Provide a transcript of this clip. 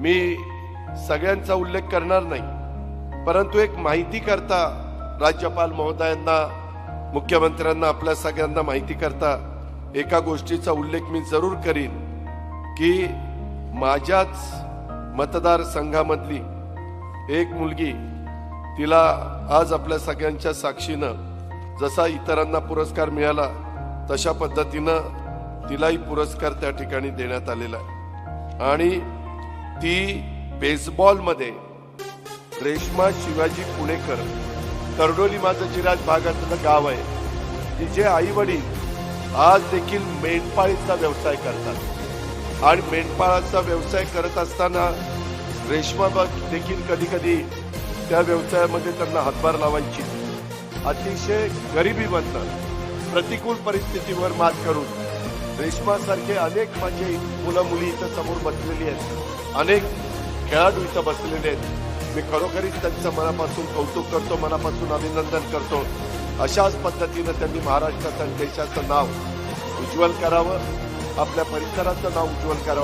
मी सगळ्यांचा उल्लेख करणार नाही परंतु एक माहिती करता राज्यपाल महोदयांना मुख्यमंत्र्यांना आपल्या सगळ्यांना माहिती करता एका गोष्टीचा उल्लेख मी जरूर करीन की माझ्याच मतदारसंघामधली एक मुलगी तिला आज आपल्या सगळ्यांच्या साक्षीनं जसा इतरांना पुरस्कार मिळाला तशा पद्धतीनं तिलाही पुरस्कार त्या ठिकाणी देण्यात आलेला आहे. आणि ती बेसबॉलमध्ये रेश्मा शिवाजी पुणेकर तरडोली माझं जिराज भागातलं गाव आहे. तिचे आई वडील आज देखील मेंढपाळीचा व्यवसाय करतात. आणि मेंढपाळाचा व्यवसाय करत असताना रेश्मा देखील कधी कधी त्या व्यवसायामध्ये त्यांना हातभार लावायची. अतिशय गरिबीमधनं प्रतिकूल परिस्थितीवर मात करून रेश्मासारखे अनेक माझे मुलं मुली इथं समोर बसलेली आहेत. अनेक खेळाडू इथं बसलेले आहेत. मी खरोखरीच त्यांचं मनापासून कौतुक करतो मनापासून अभिनंदन करतो. अशाच पद्धतीनं त्यांनी महाराष्ट्राचं आणि देशाचं नाव उज्ज्वल करावं आपल्या परिसराचं नाव उज्ज्वल करावं.